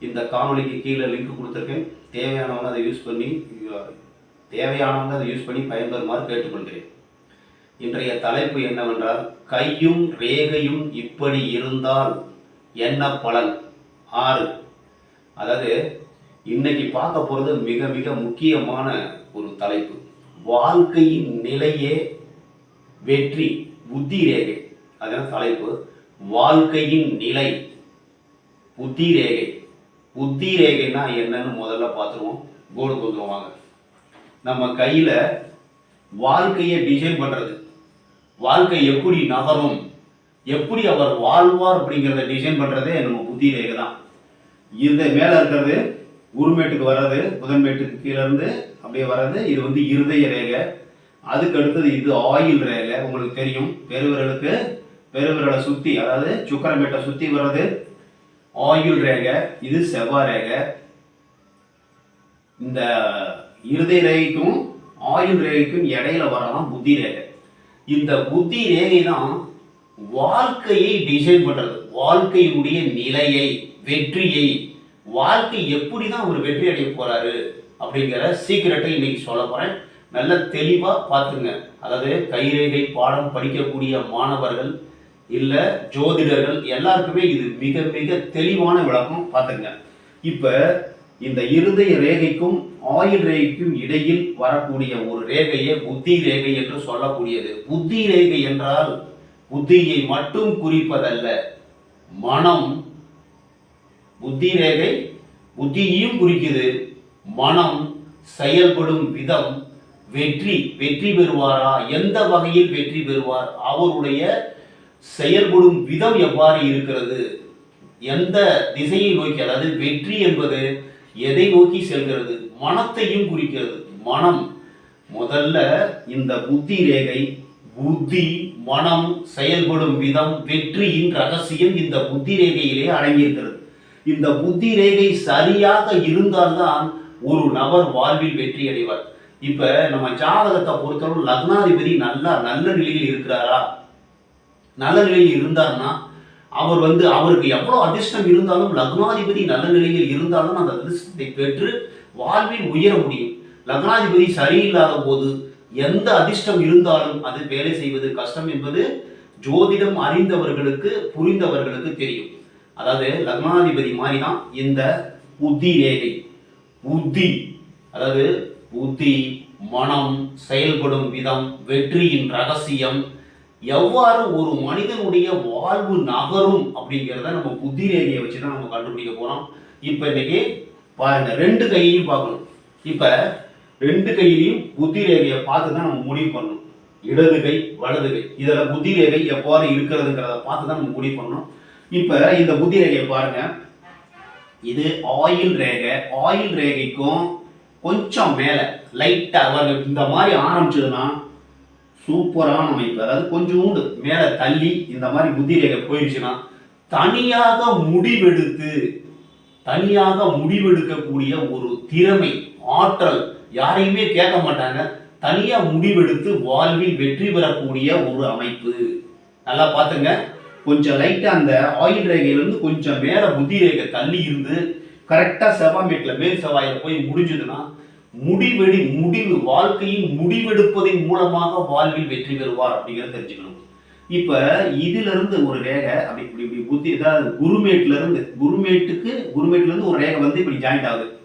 இந்த காணொலிக்கு கீழே லிங்க் கொடுத்துருக்கேன். தேவையானவங்க அதை யூஸ் பண்ணி தேவையானவங்க அதை யூஸ் பண்ணி பயன்பெறுமாறு கேட்டுக்கொள்கிறேன். இன்றைய தலைப்பு என்னவென்றால் கையும் ரேகையும் இப்படி இருந்தால் என்ன பலன்? ஆறு. அதாவது இன்னைக்கு பார்க்க போகிறது மிக மிக முக்கியமான ஒரு தலைப்பு. வாழ்க்கையின் நிலையே வெற்றி புத்தி ரேகை. அதான் தலைப்பு. வாழ்க்கையின் நிலை புத்தி ரேகை. உத்தி ரேகைனா என்னன்னு முதல்ல பார்த்துருவோம். போர்டு கொடுத்துருவோம் வாங்க. நம்ம கையில் வாழ்க்கையை டிசைன் பண்ணுறது வாழ்க்கை எப்படி நகரும்? எப்படி அவர் வாழ்வார் அப்படிங்கிறத டிசைன் பண்ணுறதே நம்ம புத்தி ரேகை தான். இது மேலே இருக்கிறது உருமேட்டுக்கு வர்றது புதன்மேட்டுக்கு கீழே இருந்து அப்படியே வர்றது இது வந்து இருதய ரேகை. அதுக்கு அடுத்தது இது ஆயில் ரேகை. உங்களுக்கு தெரியும் பெருவிரலுக்கு பெருவிரலை சுற்றி அதாவது சுக்கரமேட்டை சுற்றி வர்றது ஆயுள் ரேகை இது செவ்வாய் ரேகை. இந்த இருதய ரேகைக்கும் ஆயுள் ரேகைக்கும் இடையில வரலாம் புத்தி ரேகை. இந்த புத்தி ரேகை தான் வாழ்க்கையை டிசைன் பண்றது. வாழ்க்கையினுடைய நிலையை வெற்றியை. வாழ்க்கை எப்படி தான் ஒரு வெற்றி அடைய போறாரு அப்படிங்கிற சீக்கிரட்டை இன்னைக்கு சொல்ல போறேன். நல்ல தெளிவாக பார்த்துங்க அதாவது கைரேகை பாடம் படிக்கக்கூடிய மாணவர்கள் இல்லை ஜோதிடர்கள் எல்லாருக்குமே இது மிக மிக தெளிவான விளக்கம் பார்த்துங்க இப்போ இந்த இருதய ரேகைக்கும் ஆயுள் ரேகைக்கும் இடையில் வரக்கூடிய ஒரு ரேகையை புத்தி ரேகை என்று சொல்லக்கூடியது. புத்தி ரேகை என்றால் புத்தியை மட்டும் குறிப்பதல்ல. மனம் புத்தி ரேகை புத்தியையும் குறிக்குது. மனம் செயல்படும் விதம் வெற்றி வெற்றி பெறுவாரா? எந்த வகையில் வெற்றி பெறுவார்? அவருடைய செயல்படும் விதம் எவ்வாறு இருக்கிறது? எந்த திசையை நோக்கி அதாவது வெற்றி என்பது எதை நோக்கி செல்கிறது? மனத்தையும் குறிக்கிறது. மனம். முதல்ல இந்த புத்தி ரேகை புத்தி மனம் செயல்படும் விதம் வெற்றியின் ரகசியம் இந்த புத்தி ரேகையிலே அடங்கியிருக்கிறது. இந்த புத்தி ரேகை சரியாக இருந்தால்தான் ஒரு நபர் வாழ்வில் வெற்றி அடைவார். இப்ப நம்ம ஜாதகத்தை பொறுத்தவரை லக்னாதிபதி நல்லா நல்ல நிலையில் இருக்கிறாரா? நல்ல நிலையில் இருந்தார்னா அவர் வந்து அவருக்கு எவ்வளோ அதிர்ஷ்டம் இருந்தாலும் லக்னாதிபதி நல்ல நிலையில் இருந்தாலும் அந்த அதிர்ஷ்டத்தை பெற்று வாழ்வில் உயர முடியும். லக்னாதிபதி சரியில்லாத போது எந்த அதிர்ஷ்டம் இருந்தாலும் அது வேலை செய்வது கஷ்டம் என்பது ஜோதிடம் அறிந்தவர்களுக்கு புரிந்தவர்களுக்கு தெரியும். அதாவது லக்னாதிபதி மாதிரி தான் இந்த புத்தி ரேகை. புத்தி அதாவது புத்தி மனம் செயல்படும் விதம் வெற்றியின் ரகசியம் எவ்வாறு ஒரு மனிதனுடைய வாழ்வு நகரும் அப்படிங்கிறத நம்ம புத்தி ரேகையை வச்சு தான் நம்ம கண்டுபிடிக்க போகிறோம் இப்போ இன்னைக்கு பாருங்க ரெண்டு கையையும் பார்க்கணும். இப்போ ரெண்டு கையிலையும் புத்தி ரேகையை பார்த்து தான் நம்ம முடிவு பண்ணணும். இடது கை வலது கை. இதில் புத்தி ரேகை எவ்வாறு இருக்கிறதுங்கிறத பார்த்து தான் நம்ம முடிவு பண்ணணும். இப்போ இந்த புத்தி ரேகையை பாருங்க. இது ஆயில் ரேகை. ஆயில் ரேகைக்கும் கொஞ்சம் மேலே லைட்டாக இந்த மாதிரி ஆரம்பிச்சதுன்னா சூப்பரான அமைப்பு. அதாவது கொஞ்சோண்டு மேலே தள்ளி இந்த மாதிரி புத்தி ரேகை போயிடுச்சுன்னா தனியாக முடிவெடுத்து தனியாக முடிவெடுக்கக்கூடிய ஒரு திறமை ஆற்றல் யாரையுமே கேட்க மாட்டாங்க. தனியாக முடிவெடுத்து வாழ்வில் வெற்றி பெறக்கூடிய ஒரு அமைப்பு. நல்லா பார்த்துங்க. கொஞ்சம் லைட்டாக அந்த ஆயில் ரேகையிலேருந்து கொஞ்சம் மேலே புத்தி ரேகை தள்ளி இருந்து கரெக்டாக செவ்வாமேட்டில் மேல் செவ்வாயில் போய் முடிஞ்சதுன்னா முடிவெடி முடிவு வாழ்க்கையின் முடிவெடுப்பதன் மூலமாக வாழ்வில் வெற்றி பெறுவார் அப்படிங்கிறத தெரிஞ்சுக்கணும். இப்போ இதுல இருந்து ஒரு ரேகை அப்படி இப்படி இப்படி புத்தி ஏதாவது குருமேட்ல இருந்து குருமேட்டுக்கு குருமேட்ல இருந்து ஒரு ரேகை வந்து இப்படி ஜாயிண்ட் ஆகுது.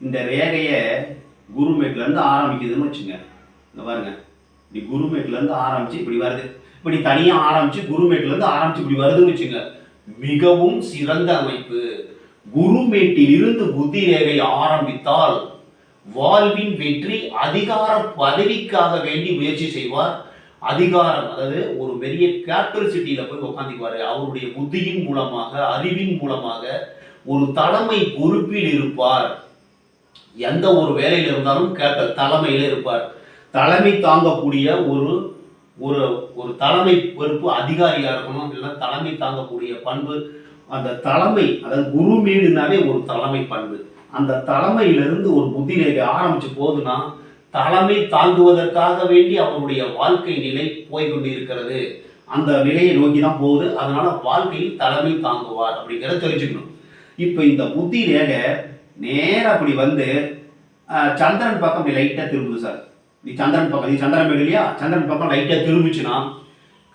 இந்த ரேகையை குருமேட்ல இருந்து ஆரம்பிக்குதுன்னு வச்சுங்க. இந்த பாருங்க. இப்படி குருமேட்ல இருந்து ஆரம்பிச்சு இப்படி வருது. இப்படி தனியா ஆரம்பிச்சு குருமேட்ல இருந்து ஆரம்பிச்சு இப்படி வருதுன்னு வச்சுங்க. மிகவும் சிறந்த அமைப்பு. குருமேட்டில் இருந்து புத்தி ரேகை ஆரம்பித்தால் வாழ்வின் வெற்றி அதிகார பதவிக்காக வேண்டி முயற்சி செய்வார். அதிகாரம் அதாவது ஒரு பெரிய கேபிட்டல் சிட்டியில போய் உட்காந்துக்குவாரு அவருடைய புத்தியின் மூலமாக அறிவின் மூலமாக ஒரு தலைமை பொறுப்பில் இருப்பார். எந்த ஒரு வேலையில் இருந்தாலும் கேட்ட தலைமையில் இருப்பார். தலைமை தாங்கக்கூடிய ஒரு ஒரு ஒரு தலைமை பொறுப்பு அதிகாரியாக இருக்கணும். இல்லைன்னா தலைமை தாங்கக்கூடிய பண்பு அந்த தலைமை அதாவது குருமீடுனாவே ஒரு தலைமை பண்பு. அந்த தலைமையிலிருந்து ஒரு புத்திரேகை ஆரம்பிச்சு போகுதுன்னா தலைமை தாங்குவதற்காக வேண்டி அவருடைய வாழ்க்கை நிலை போய்கொண்டிருக்கிறது. அந்த நிலையை நோக்கி தான் போகுது. அதனால வாழ்க்கையில் தலைமை தாங்குவார் அப்படிங்கிறத தெரிஞ்சுக்கணும். இப்போ இந்த புத்தி ரேகை நேராக அப்படி வந்து சந்திரன் பக்கம் அப்படி லைட்டாக திரும்புது சார் நீ சந்திரன் பக்கம் நீ சந்திரன் வீடு இல்லையா? சந்திரன் பக்கம் லைட்டாக திரும்பிச்சுன்னா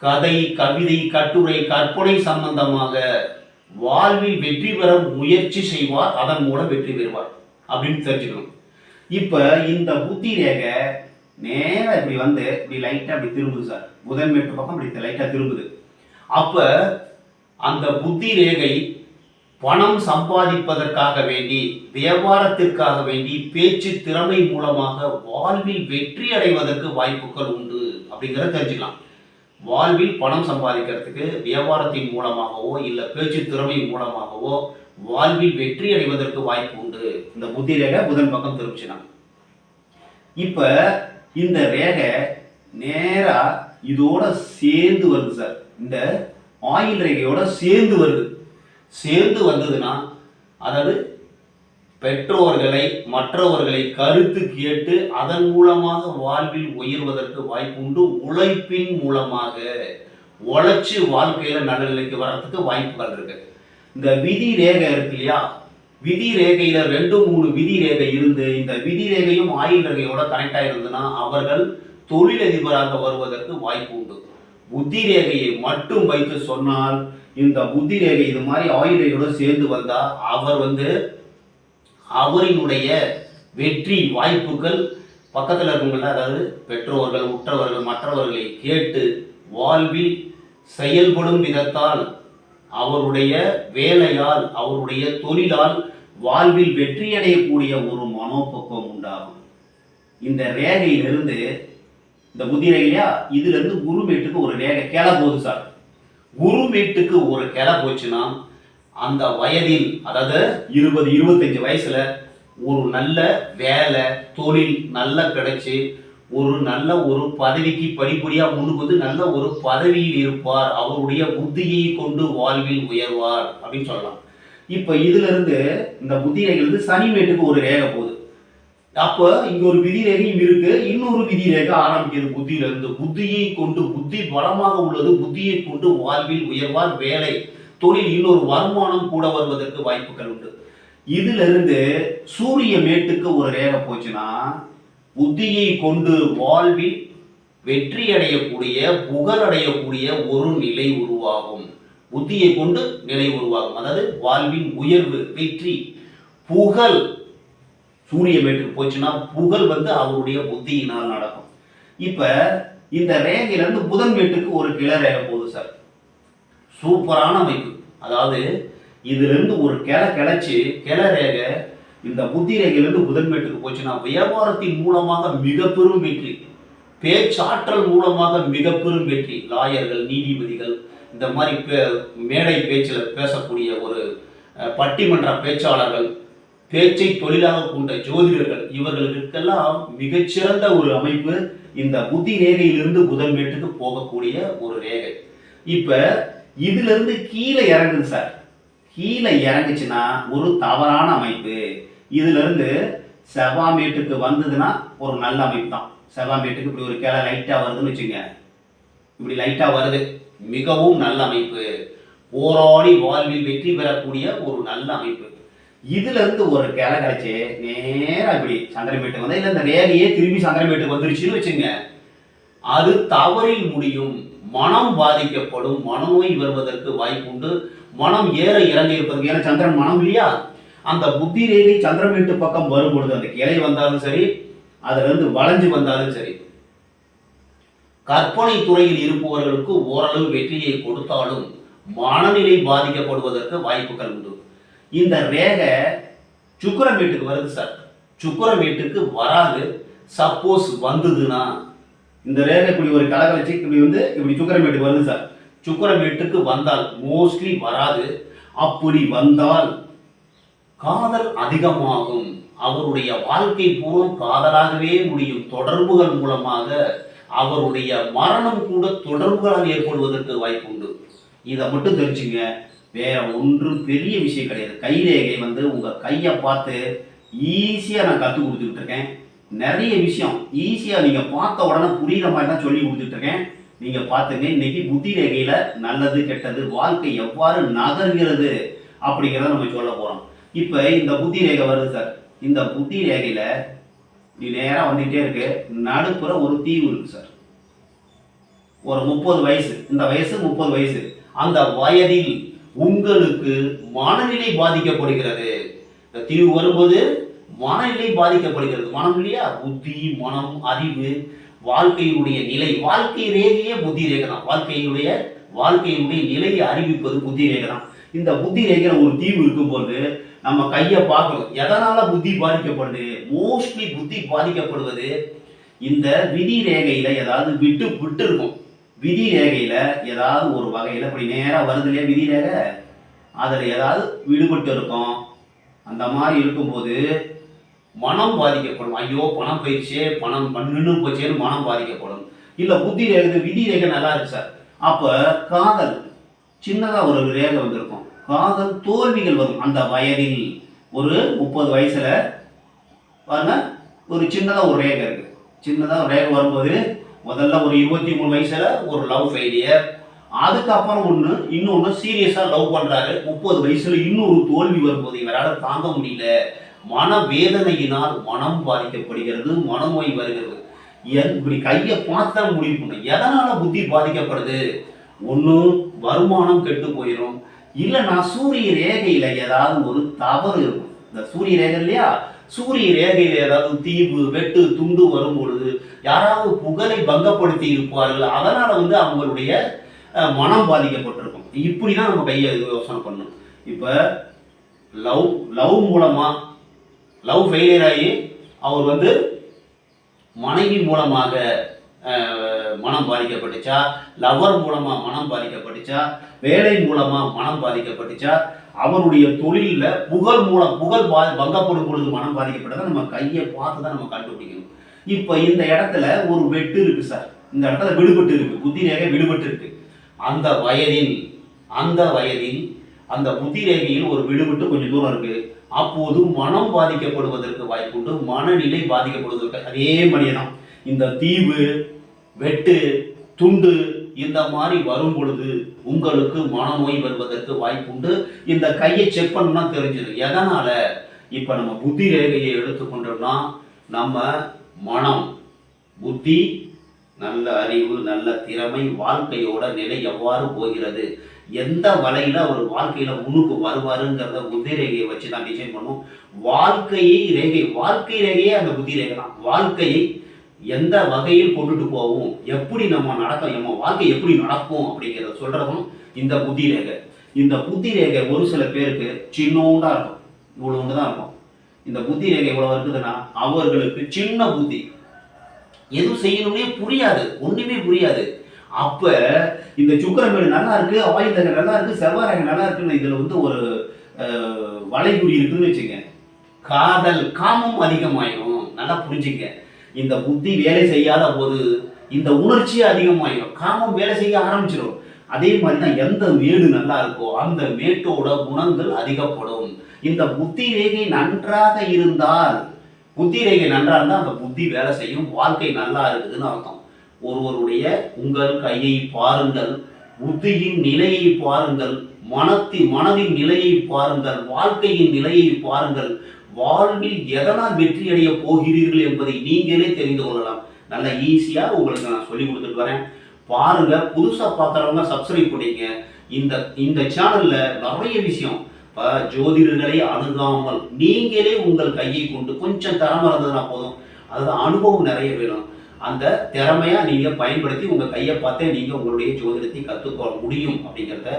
கதை கவிதை கட்டுரை கற்பனை சம்பந்தமாக வாழ்வில் வெற்றி பெற முயற்சி செய்வார் அதன் மூலம் வெற்றி பெறுவார் அப்படின்னு தெரிஞ்சுக்கணும். இப்போ இந்த புத்தி ரேகை நேராக இப்படி வந்து இப்படி லைட்டாக அப்படி திரும்புது சார். புதன் மேட்டு பக்கம் இப்படி லைட்டாக திரும்புது. அப்போ அந்த புத்தி ரேகை பணம் சம்பாதிப்பதற்காக வேண்டி வியாபாரத்திற்காக வேண்டி பேச்சு திறமை மூலமாக வாழ்வில் வெற்றி அடைவதற்கு வாய்ப்புகள் உண்டு அப்படிங்கிறத தெரிஞ்சுக்கலாம். வாழ்வில் பணம் சம்பாதிக்கிறதுக்கு வியாபாரத்தின் மூலமாகவோ இல்லை பேச்சு திறமை மூலமாகவோ வாழ்வில் வெற்றி அடைவதற்கு வாய்ப்பு உண்டு. இந்த புத்தி ரேகை புதன் பக்கம் திரும்பிச்சுனா இப்போ இந்த ரேகை நேராக இதோட சேர்ந்து வருது சார். இந்த ஆயில் ரேகையோட சேர்ந்து வருது. சேர்ந்து வந்ததுன்னா அதாவது பெற்றோர்களை மற்றவர்களை கருத்து கேட்டு அதன் மூலமாக வாழ்வில் உயர்வதற்கு வாய்ப்பு உண்டு உழைப்பின் மூலமாக உழைச்சி வாழ்க்கையில நடுநிலைக்கு வர்றதுக்கு வாய்ப்புகள் இருக்கு. இந்த விதி ரேகை இருக்கு இல்லையா? விதி ரேகையில ரெண்டு மூணு விதி ரேகை இருந்து இந்த விதி ரேகையும் ஆயுள் ரேகையோட கனெக்ட் ஆயிருந்ததுன்னா அவர்கள் தொழிலதிபராக வருவதற்கு வாய்ப்பு உண்டு புத்தி ரேகையை மட்டும் வைத்து சொன்னால் இந்த புத்தி ரேகை இது மாதிரி ஆயுள் ரேகையோட சேர்ந்து வந்தா அவர் வந்து அவரினுடைய வெற்றி வாய்ப்புகள் பக்கத்தில் இருக்கவங்கள அதாவது பெற்றோர்கள் உற்றவர்கள் மற்றவர்களை கேட்டு வாழ்வில் செயல்படும் விதத்தால் அவருடைய வேலையால் அவருடைய தொழிலால் வாழ்வில் வெற்றியடையக்கூடிய ஒரு மனோபக்குவம் உண்டாகும். இந்த ரேகையிலிருந்து இந்த புத்தி ரேகையா இதுலேருந்து குருமேட்டுக்கு ஒரு ரேகை கிளை போகுது சார். குருமேட்டுக்கு ஒரு கிளை போச்சுன்னா அந்த வயதில் அதாவது இருபது இருபத்தஞ்சு வயசுல ஒரு நல்ல வேலை தொழில் நல்லா கிடைச்சி ஒரு நல்ல ஒரு பதவிக்கு படிப்படியாக முன்னுக்கு வந்து நல்ல ஒரு பதவியில் இருப்பார். அவருடைய புத்தியை கொண்டு வாழ்வில் உயர்வார் அப்படின்னு சொல்லலாம். இப்போ இதுலேருந்து இந்த புத்தி ரேகையில சனிமேட்டுக்கு ஒரு ரேகை போகுது. அப்போ இங்கே ஒரு விதி ரேகையும் இருக்கு. இன்னொரு விதி ரேகை ஆரம்பிக்கிறது புத்தியில புத்தியை கொண்டு புத்தி பலமாக உள்ளது. புத்தியை கொண்டு வாழ்வில் உயர்வார். வேலை தொழில் இன்னொரு வருமானம் கூட வருவதற்கு வாய்ப்புகள் உண்டு. இதுல இருந்து சூரிய மேட்டுக்கு ஒரு ரேகை போச்சுன்னா புத்தியை கொண்டு வாழ்வில் வெற்றி அடையக்கூடிய புகழ் அடையக்கூடிய ஒரு நிலை உருவாகும். புத்தியை கொண்டு நிலை உருவாகும். அதாவது வாழ்வின் உயர்வு வெற்றி புகழ் சூரிய மேட்டுக்கு போச்சுன்னா புகழ் வந்து அவருடைய புத்தியினால் நடக்கும். இப்ப இந்த ரேகையிலிருந்து புதன் மேட்டுக்கு ஒரு கிளை ரேகை போகுது சார். சூப்பரான அமைப்பு. அதாவது இதுலேருந்து ஒரு கிளை கிளைச்சு கிளை ரேகை இந்த புத்தி ரேகையிலேருந்து புதன்மேட்டுக்கு போச்சுன்னா வியாபாரத்தின் மூலமாக மிக பெரும் வெற்றி பேச்சாற்றல் மூலமாக மிக பெரும் வெற்றி. லாயர்கள் நீதிபதிகள் இந்த மாதிரி பே- மேடை பேச்சில் பேசக்கூடிய ஒரு பட்டிமன்ற பேச்சாளர்கள் பேச்சை தொழிலாக கொண்ட ஜோதிடர்கள் இவர்களுக்கெல்லாம் மிகச்சிறந்த ஒரு அமைப்பு இந்த புத்தி ரேகையிலிருந்து புதன் மேட்டுக்கு போகக்கூடிய ஒரு ரேகை. இப்போ இதுல இருந்து கீழே இறங்குது சார். கீழே இறங்குச்சுன்னா ஒரு தவறான அமைப்பு. இதுல இருந்து செவ்வாமேட்டுக்கு வந்ததுன்னா ஒரு நல்ல அமைப்பு தான் செவ்வாமேட்டுக்கு இப்படி ஒரு கிளை லைட்டா வருதுன்னு வச்சுங்க. இப்படி லைட்டா வருது. மிகவும் நல்ல அமைப்பு. போராடி வாழ்வில் வெற்றி பெறக்கூடிய ஒரு நல்ல அமைப்பு. இதுல இருந்து ஒரு கிளை கிடைச்சு நேராக இப்படி சந்திரமேட்டுக்கு வந்தா இல்ல இந்த ரேகையே திரும்பி சந்திரமேட்டுக்கு வந்துருச்சுன்னு வச்சுங்க. அது தவறில் முடியும். மனம் பாதிக்கப்படும் மனநோய் வருவதற்கு வாய்ப்புண்டு. மனம் ஏற இறங்கி இருப்பதற்கு ஏன்னா சந்திரன் மனம் இல்லையா? அந்த புத்தி ரேகை சந்திரமேட்டு பக்கம் வரும் பொழுது அந்த கிளை வந்தாலும் சரி அதுல இருந்து வளைஞ்சு வந்தாலும் சரி கற்பனை துறையில் இருப்பவர்களுக்கு ஓரளவு வெற்றியை கொடுத்தாலும் மனநிலை பாதிக்கப்படுவதற்கு வாய்ப்புகள் உண்டு. இந்த ரேகை சுக்கரமேட்டுக்கு வருது சார். சுக்கரமேட்டுக்கு வராது. சப்போஸ் வந்ததுன்னா இந்த ரேகை இப்படி ஒரு வச்சு இப்படி வந்து இப்படி சுக்கரமேட்டுக்கு வருது சார். சுக்கரமேட்டுக்கு வந்தால் மோஸ்ட்லி வராது. அப்படி வந்தால் காதல் அதிகமாகும். அவருடைய வாழ்க்கை பூரம் காதலாகவே முடியும். தொடர்புகள் மூலமாக அவருடைய மரணம் கூட தொடர்புகளால் ஏற்படுவதற்கு வாய்ப்பு உண்டு. இதை மட்டும் தெரிஞ்சுங்க. வேற ஒன்றும் பெரிய விஷயம் கிடையாது. கைரேகை வந்து உங்கள் கையை பார்த்து ஈஸியாக நான் கற்றுக் கொடுத்துக்கிட்டு இருக்கேன். நிறைய விஷயம் ஈஸியாக நீங்கள் பார்த்த உடனே புரியுற மாதிரி தான் சொல்லி கொடுத்துட்டு இருக்கேன் நீங்க பார்த்துங்க இன்னைக்கு புத்தி ரேகையில் நல்லது கெட்டது வாழ்க்கை எவ்வாறு நகர்கிறது அப்படிங்கிறத நம்ம சொல்ல போகிறோம் இப்போ இந்த புத்தி ரேகை வருது சார். இந்த புத்தி ரேகையில் நீ நேராக வந்துகிட்டே இருக்கு. நடுப்புற ஒரு தீவு இருக்கு சார். ஒரு முப்பது வயசு. இந்த வயசு முப்பது வயசு. அந்த வயதில் உங்களுக்கு மனநிலை பாதிக்கப்படுகிறது. இந்த தீவு வரும்போது மனநிலை பாதிக்கப்படுகிறது. மனம் இல்லையா? புத்தி மனம் அறிவு வாழ்க்கையினுடைய நிலை. வாழ்க்கை ரேகையே புத்தி ரேகை தான் வாழ்க்கையுடைய வாழ்க்கையினுடைய நிலையை அறிவிப்பது புத்தி ரேகை தான் இந்த புத்தி ரேகையில் ஒரு தீவு இருக்கும்போது நம்ம கையை பார்க்கணும். எதனால புத்தி பாதிக்கப்படுது? மோஸ்ட்லி புத்தி பாதிக்கப்படுவது இந்த விதி ரேகையில் ஏதாவது விட்டு விட்டு இருக்கும். விதி ரேகையில் ஏதாவது ஒரு வகையில் இப்படி நேராக வருது இல்லையா விதி ரேகை? அதில் ஏதாவது விடுபட்டு இருக்கும். அந்த மாதிரி இருக்கும்போது மனம் பாதிக்கப்படும். ஐயோ பணம் போயிடுச்சே பணம் நின்று போச்சேன்னு மனம் பாதிக்கப்படும். இல்லை புத்தி ரேகை விதி ரேகை நல்லா இருக்கு சார். அப்போ காதல் சின்னதாக ஒரு ரேகை வந்திருக்கும். காதல் தோல்விகள் வரும் அந்த வயதில். ஒரு முப்பது வயசில் பாருங்க ஒரு சின்னதாக ஒரு ரேகை இருக்குது சின்னதாக ஒரு ரேகை வரும்போது முதல்ல ஒரு இருபத்தி மூணு வயசில் ஒரு லவ் ஃபெயிலியர் அதுக்கப்புறம் ஒன்று இன்னொன்று சீரியஸாக லவ் பண்ணுறாரு முப்பது வயசில் இன்னொரு தோல்வி வரும்போது இவரால் தாங்க முடியல. மன வேதனையினால் மனம் பாதிக்கப்படுகிறது மனநோய் வருகிறது. என் இப்படி கையை பார்த்து தான் முடிவு பண்ணும் எதனால புத்தி பாதிக்கப்படுது? ஒன்று வருமானம் கெட்டு போயிடும் இல்லைன்னா சூரிய ரேகையில் ஏதாவது ஒரு தவறு இருக்கும். இந்த சூரிய ரேகை இல்லையா? சூரிய ரேகையில் ஏதாவது தீவு வெட்டு துண்டு வரும் பொழுது யாராவது புகழை பங்கப்படுத்தி இருப்பார்கள். அதனால வந்து அவங்களுடைய மனம் பாதிக்கப்பட்டிருக்கும். இப்படி தான் நம்ம கையை யோசனை பண்ணணும். இப்போ லவ் லவ் மூலமாக லவ் ஃபெயிலியர் ஆகி அவர் வந்து மனைவி மூலமாக மனம் பாதிக்கப்பட்டுச்சா? லவர் மூலமாக மனம் பாதிக்கப்பட்டுச்சா? வேலை மூலமாக மனம் பாதிக்கப்பட்டுச்சா? அவருடைய தொழிலில் புகழ் மூலம் புகழ் பா பங்கப்படும் பொழுது மனம் பாதிக்கப்பட்டதை நம்ம கையை பார்த்து தான் நம்ம கண்டுபிடிக்கணும். இப்போ இந்த இடத்துல ஒரு வெட்டு இருக்கு சார் இந்த இடத்துல விடுபட்டு இருக்கு. புத்தி ரேகை விடுபட்டு இருக்கு. அந்த வயதில் அந்த வயதில் அந்த புத்தி ரேகையில் ஒரு விடுபட்டு கொஞ்சம் தூரம் இருக்குது அப்போது மனம் பாதிக்கப்படுவதற்கு வாய்ப்புண்டு மனநிலை பாதிக்கப்படுவதற்கு அதே மனிதனம். இந்த தீவு வெட்டு துண்டு இந்த மாதிரி வரும் பொழுது உங்களுக்கு மனநோய் வருவதற்கு வாய்ப்புண்டு. இந்த கையை செக் பண்ணா தெரிஞ்சிடும் எதனால? இப்போ நம்ம புத்தி ரேகையை எடுத்துக்கொண்டோம்னா நம்ம மனம் புத்தி நல்ல அறிவு நல்ல திறமை வாழ்க்கையோட நிலை எவ்வாறு போகிறது? எந்த வலையில் அவர் வாழ்க்கையில் முன்னுக்கு வருவாருங்கிறத புத்தி ரேகையை வச்சு தான் டிசைன் பண்ணும் வாழ்க்கையை ரேகை வாழ்க்கை ரேகையே அந்த புத்தி ரேகை தான். வாழ்க்கையை எந்த வகையில் கொண்டுட்டு போவோம்? எப்படி நம்ம நடக்க நம்ம வாழ்க்கை எப்படி நடக்கும் அப்படிங்கிறத சொல்கிறதும் இந்த புத்தி ரேகை இந்த புத்தி ரேகை ஒரு சில பேருக்கு சின்னோண்டா இருக்கும். இவ்வளோண்டு தான் இருக்கும். இந்த புத்தி ரேகை இவ்வளோ இருக்குதுன்னா அவர்களுக்கு சின்ன புத்தி எதுவும் செய்யணும்னே புரியாது. ஒன்றுமே புரியாது. அப்ப இந்த சுக்கரமேடு நல்லா இருக்கு ஆயுள் ரேகை நல்லா இருக்கு செவ்வாய் ரேகை நல்லா இருக்குன்னு இதுல வந்து ஒரு வளைகுறி இருக்குன்னு வச்சுங்க காதல் காமம் அதிகமாயிடும் நல்லா புரிஞ்சுங்க. இந்த புத்தி வேலை செய்யாத போது இந்த உணர்ச்சி அதிகமாயிடும் காமம் வேலை செய்ய ஆரம்பிச்சிடும் அதே மாதிரி தான் எந்த மேடு நல்லா இருக்கோ அந்த மேட்டோட குணங்கள் அதிகப்படும். இந்த புத்தி ரேகை நன்றாக இருந்தால் புத்தி ரேகை நன்றாக இருந்தால் அந்த புத்தி வேலை செய்யும் வாழ்க்கை நல்லா இருக்குதுன்னு அர்த்தம். ஒருவருடைய உங்கள் கையை பாருங்கள் புத்தியின் நிலையை பாருங்கள் மனத்தி மனதின் நிலையை பாருங்கள் வாழ்க்கையின் நிலையை பாருங்கள். வாழ்வில் எதனால் வெற்றி அடைய போகிறீர்கள் என்பதை நீங்களே தெரிந்து கொள்ளலாம். நல்ல ஈஸியாக உங்களுக்கு நான் சொல்லி கொடுத்துட்டு வரேன். பாருங்க புதுசாக பார்க்குறவங்க சப்ஸ்கிரைப் பண்ணிங்க இந்த இந்த சேனலில் நிறைய விஷயம். இப்போ ஜோதிடர்களை அணுகாமல் நீங்களே உங்கள் கையை கொண்டு கொஞ்சம் தரமாக இருந்ததுன்னா போதும். அதாவது அனுபவம் நிறைய வேணும். அந்த திறமையா நீங்க பயன்படுத்தி உங்க கையை பார்த்தே நீங்க உங்களுடைய ஜோதிடத்தை கற்றுக்கொள்ள முடியும் அப்படிங்கிறத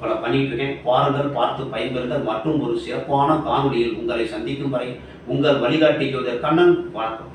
பல பண்ணிட்டு இருக்கேன். பாருங்கள் பார்த்து பயன்பெறுங்கள். மற்றும் ஒரு சிறப்பான காணொலியில் உங்களை சந்திக்கும் வரை உங்கள் வழிகாட்டி ஜோதிடர் கண்ணன் வணக்கம்.